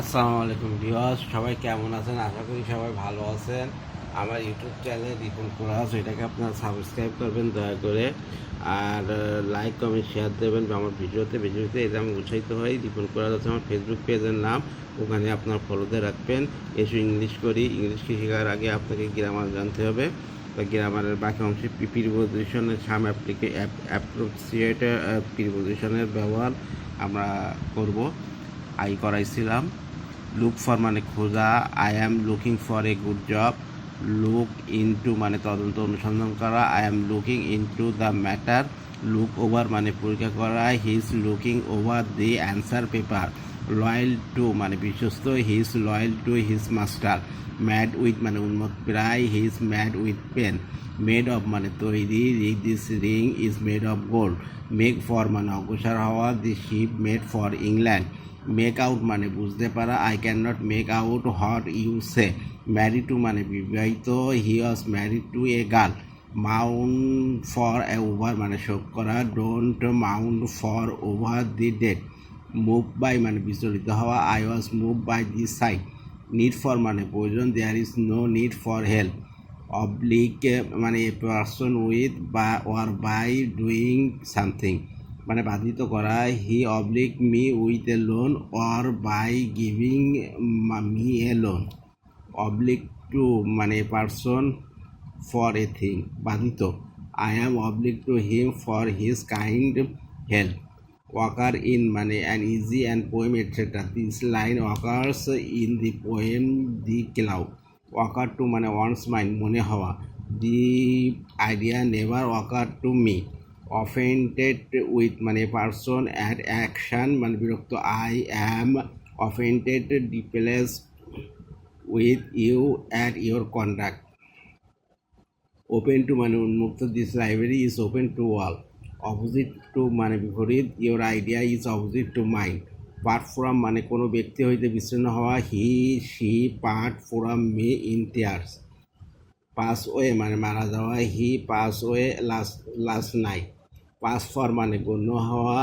আসসালামু আলাইকুম ভিউয়ার্স, সবাই কেমন আছেন? আশা করি সবাই ভালো আছেন। আমার ইউটিউব চ্যানেল রিপন কোরাস এটাকে আপনারা সাবস্ক্রাইব করবেন দয়া করে। আর লাইক কমেন্ট শেয়ার দেবেন আমার ভিডিওতে ভিডিওতে এটা আমি উৎসাহিত হই, রিপন কোরাস হচ্ছে আমার ফেসবুক পেজের নাম। ওখানে আপনার ফলোতে রাখবেন। এসে ইংলিশ করি। ইংলিশ শেখার আগে আপনাকে গ্রামার জানতে হবে। বা গ্রামারের বাকি অংশে প্রিপোজিশনের সাম অ্যাপ্লিকে অ্যাপ্রোপ্রিয়েটের প্রিপোজিশনের ব্যবহার আমরা করব। আই করাইছিলাম। লুক ফর মানে খোঁজা I am looking for a good job look into মানে তদন্ত অনুসন্ধান করা I am looking into the matter look over মানে পরীক্ষা করা he is looking over the answer paper loyal to মানে বিশ্বস্ত he is loyal to his master mad with মানে উন্মত প্রায় he is mad with pain made of মানে তৈরি this ring is made of gold make for মানে অগ্রসর হওয়া the ship made for England make out মানে বুঝতে পারা I cannot make out what you say marry to মানে বিবাহিত he was married to a girl Mount for over মানে শোক করা don't Mount for over the death move by মানে বিচলিত হওয়া I was move by the sight need for মানে প্রয়োজন there is no need for help obliged মানে a person with বা ওয়ার বাই ডুইং সামথিং মানে বাধিত করা he obliged me with a loan or by giving me a loan obliged to মানে person for a thing বাধিত I am obliged to him for his kind help occur in মানে an essay and poem etcetera this line occurs in the poem the cloud occur to মানে one's mind মনে হওয়া। The idea never occur to me offended with মানে person at action মানে বিরক্ত I am offended deeply with you at your conduct open to মানে উন্মুক্ত this library is open to all opposite to মানে বিপরীত your idea is opposite to mine part from মানে কোনো ব্যক্তি হইতে বিচ্ছিন্ন হওয়া he she part from me in tears pass away মানে মারা যাওয়া he pass away last last night pass for মানে গণ্য হওয়া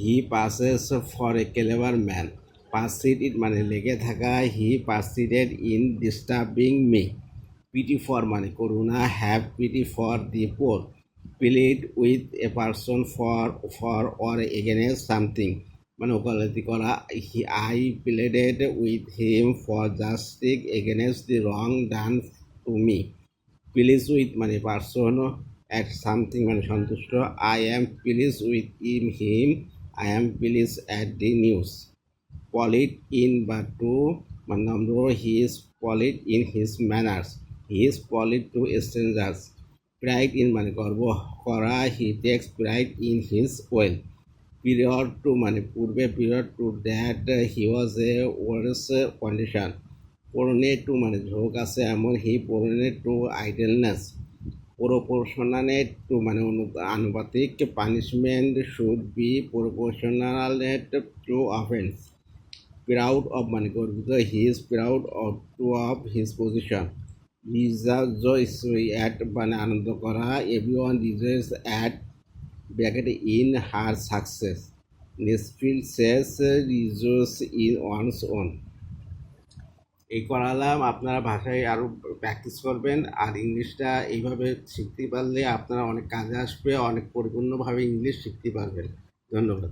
he passes for a clever man persist মানে লেগে থাকা। He persisted in disturbing me. Pity for মানে করুণা have pity for the poor plead with a person for for or against something মানে ওকালতি করা he I pleaded with him for justice against the wrong done to me. Please with মানে person at something মানে সন্তুষ্ট। I am please with um him I am please at the news polite in বা to মানে নম্র he is polite in his manners he is polite to strangers pride in মানে গর্ব করা he takes pride in his wealth prior to মানে পূর্বে prior to that he was a worse condition prone to মানে ঝোঁক আছে এমন হি পরনে টু আইডেলনেস প্রপোর্শনালেট টু মানে আনুপাতিক punishment should be proportionate to offence proud of মানে গর্বিত he is proud of to of his position rejoice at মানে আনন্দ করা everyone rejoices at bracket in her success Nesfield শেষ রিজোস ইন ওয়ান্স ওন এই করালাম, আপনারা ভাষায় আরও প্র্যাকটিস করবেন, আর ইংলিশটা এইভাবে শিখতে পারলে আপনারা অনেক কাজে আসবে, অনেক পরিপূর্ণভাবে ইংলিশ শিখতে পারবেন। ধন্যবাদ।